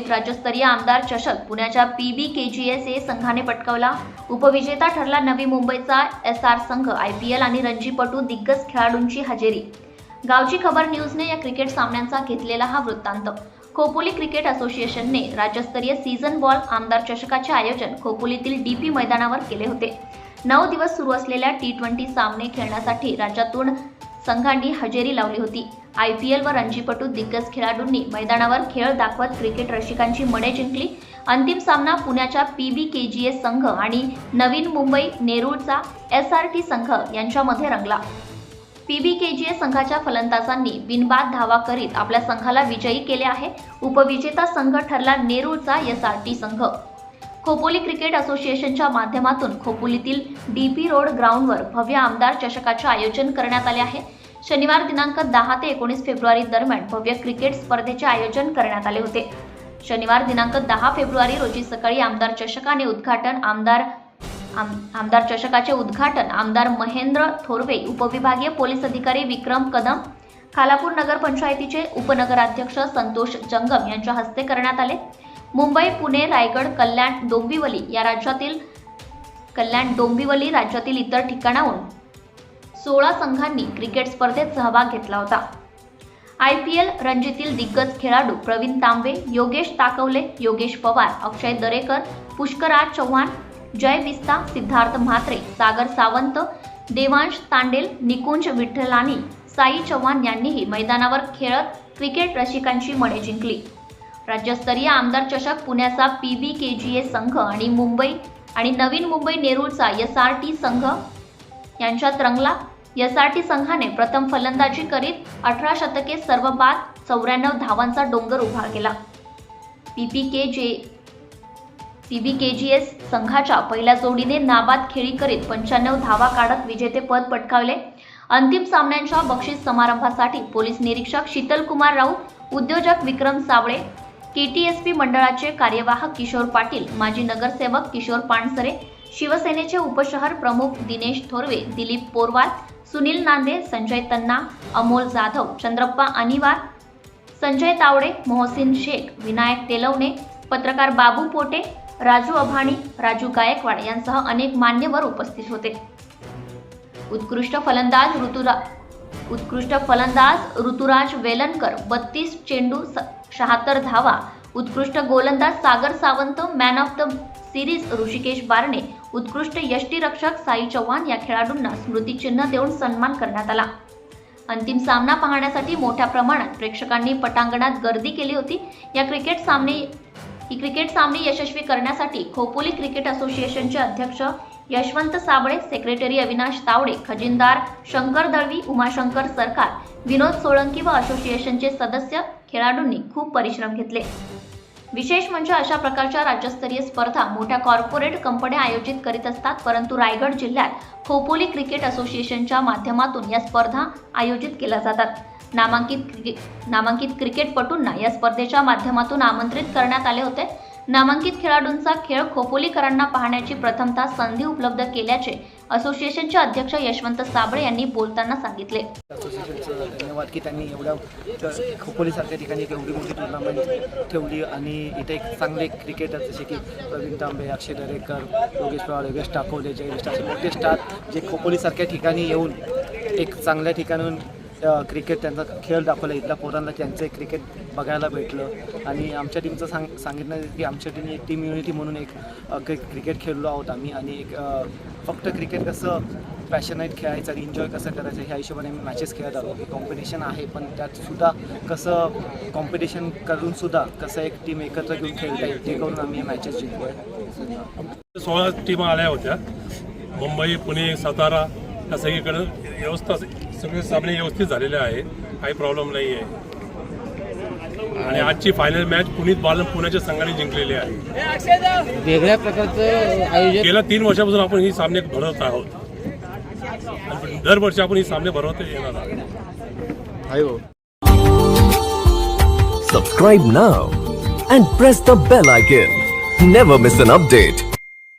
राज्यस्तरीय आमदार चषक पुण्याच्या P B K G S A संघाने पटकावला. उपविजेता ठरला नवी मुंबईचा एस आर संघ आय पी एल आणि रणजीपटू दिग्गज खेळाडूंची हजेरी. गावची खबर न्यूजने या क्रिकेट सामन्यांचा घेतलेला हा वृत्तांत. खोपोली क्रिकेट असोसिएशनने राज्यस्तरीय सीझन बॉल आमदार चषकाचे आयोजन खोपोलीतील डीपी मैदानावर केले होते. नऊ दिवस सुरू असलेल्या टी ट्वेंटी सामने खेळण्यासाठी राज्यातून संघांनी हजेरी लावली होती. आय पी एल व रणजीपटू दिग्गज खेळाडूंनी मैदानावर खेळ दाखवत क्रिकेट रसिकांची मने जिंकली. अंतिम सामना पुण्याच्या पी बी के जी एस संघ आणि नवीन मुंबई नेरूळचा एस आर टी संघ यांच्यामध्ये रंगला. पी बी के जी एस संघाच्या फलंदाजांनी बिनबाद धावा करीत आपल्या संघाला विजयी केले आहे. उपविजेता संघ ठरला नेरूळचा एस आर टी संघ. खोपोली क्रिकेट असोसिएशनच्या माध्यमातून खोपोलीतील डी पी रोड ग्राउंडवर भव्य आमदार चषकाचे आयोजन करण्यात आले आहे. शनिवार दिनांक दहा ते एकोणीस फेब्रुवारी दरम्यान भव्य क्रिकेट स्पर्धेचे आयोजन करण्यात आले होते. शनिवार दिनांक दहा फेब्रुवारी रोजी सकाळी आमदार चषकाने उद्घाटन आमदार आम- आमदार चषकाचे उद्घाटन आमदार महेंद्र थोरवे उपविभागीय पोलीस अधिकारी विक्रम कदम खालापूर नगर पंचायतीचे उपनगराध्यक्ष संतोष जंगम यांच्या हस्ते करण्यात आले. मुंबई पुणे रायगड कल्याण डोंबिवली या राज्यातील कल्याण डोंबिवली राज्यातील इतर ठिकाणाहून सोळा संघांनी क्रिकेट स्पर्धेत सहभाग घेतला होता. आय पी एल रणजीतील दिग्गज खेळाडू प्रवीण तांबे योगेश ताकवले योगेश पवार अक्षय दरेकर पुष्कराज चव्हाण जय विस्ता सिद्धार्थ म्हात्रे सागर सावंत देवांश तांडेल निकुंज विठ्ठलानी साई चव्हाण यांनीही मैदानावर खेळत क्रिकेट रसिकांची मने जिंकली. राज्यस्तरीय आमदार चषक पुण्याचा पी बी के जी ए संघ आणि मुंबई आणि नवीन मुंबई नेरूळचा एस आर टी संघ यांच्यात रंगला. एस आर टी संघाने प्रथम फलंदाजी करीत अठरा शतके सर्व बाद चौऱ्याण्णव धावांचा डोंगर उभा केला. के जे पी बी के जी एस संघाच्या पहिल्या जोडीने नाबाद खेळी करीत पंच्याण्णव धावा काढत विजेतेपद पटकावले. अंतिम सामन्यांच्या बक्षीस समारंभासाठी पोलीस निरीक्षक शीतल कुमार राऊत उद्योजक विक्रम सावळे केटीएसपी मंडळाचे कार्यवाहक किशोर पाटील माजी नगरसेवक किशोर पानसरे शिवसेनेचे उपशहर प्रमुख दिनेश थोरवे दिलीप पोरवाल सुनील नांदे संजय तन्ना अमोल जाधव चंद्रप्पा अनिवार संजय तावडे मोहसिन शेख विनायक तेलवणे पत्रकार बाबू पोटे राजू अभाणी राजू गायकवाड यांसह अनेक मान्यवर उपस्थित होते. उत्कृष्ट फलंदाज ऋतुरा उत्कृष्ट फलंदाज ऋतुराज वेलणकर बत्तीस चेंडू शहात्तर धावा. उत्कृष्ट गोलंदाज Sagar Sawant man of the series Rishikesh Barne. उत्कृष्ट यष्टीरक्षक साई चव्हाण या खेळाडूंना स्मृतिचिन्ह देऊन सन्मान करण्यात आला. अंतिम सामना पाहण्यासाठी मोठ्या प्रमाणात प्रेक्षकांनी पटांगणात गर्दी केली होती. या क्रिकेट सामने ही क्रिकेट सामने यशस्वी करण्यासाठी खोपोली क्रिकेट असोसिएशनचे अध्यक्ष यशवंत साबळे सेक्रेटरी अविनाश तावडे खजिनदार शंकर दळवी उमाशंकर सरकार विनोद सोळंकी व असोसिएशनचे सदस्य खेळाडूंनी खूप परिश्रम घेतले. विशेष म्हणजे अशा प्रकारच्या राज्यस्तरीय स्पर्धा मोठ्या कॉर्पोरेट कंपन्या आयोजित करीत असतात परंतु रायगड जिल्ह्यात खोपोली क्रिकेट असोसिएशनच्या माध्यमातून या स्पर्धा आयोजित केल्या जातात. नामांकित क्रिके नामांकित क्रिकेटपटूंना या स्पर्धेच्या माध्यमातून आमंत्रित करण्यात आले होते. नामांकित खेळाडूंचा खेळ खोपोलीकरांना पाहण्याची प्रथमतः संधी उपलब्ध केल्याचे असोसिएशनचे अध्यक्ष यशवंत साबळे यांनी बोलताना सांगितले. असोसिएशनचं धन्यवाद की त्यांनी एवढ्या खोपोलीसारख्या ठिकाणी एक एवढी मोठी टुर्नामेंट ठेवली आणि इथे एक चांगले क्रिकेटर जसे की प्रवीण तांबे अक्षय दरेकर योगेश पवार योगेश टाकोले जयेश असे मोठे स्टार जे खोपोलीसारख्या ठिकाणी येऊन एक चांगल्या ठिकाणून क्रिकेट त्यांचा खेळ दाखवला. इथल्या पोरांना त्यांचं एक क्रिकेट बघायला भेटलं. आणि आमच्या टीमचं सांग सांगितलं की आमच्या टीम एक टीम युनिटी म्हणून एक क्रिकेट खेळलो आहोत आम्ही. आणि एक फक्त क्रिकेट कसं पॅशनेट खेळायचं आणि एन्जॉय कसं करायचं ह्या हिशोबाने आम्ही मॅचेस खेळत आलो. की कॉम्पिटिशन आहे पण त्यातसुद्धा कसं कॉम्पिटिशन करूनसुद्धा कसं एक टीम एकत्र घेऊन खेळता येईल ते करून आम्ही मॅचेस जिंकलो सोळा टीम आल्या होत्या. मुंबई पुणे सातारा या सगळीकडं व्यवस्था सगळे सामने व्यवस्थित झालेले आहे. काही प्रॉब्लेम नाही आहे आणि आजची फायनल मॅच पुनीत बालन पुण्याच्या संघाने जिंकलेली आहे. वेगळ्या प्रकारचं आयोजन गेल्या तीन वर्षापासून आपण ही सामने भरवत आहोत. दरवर्षी आपण ही सामने भरवत येणार आहोत. Subscribe now and press the bell icon. Never miss an update.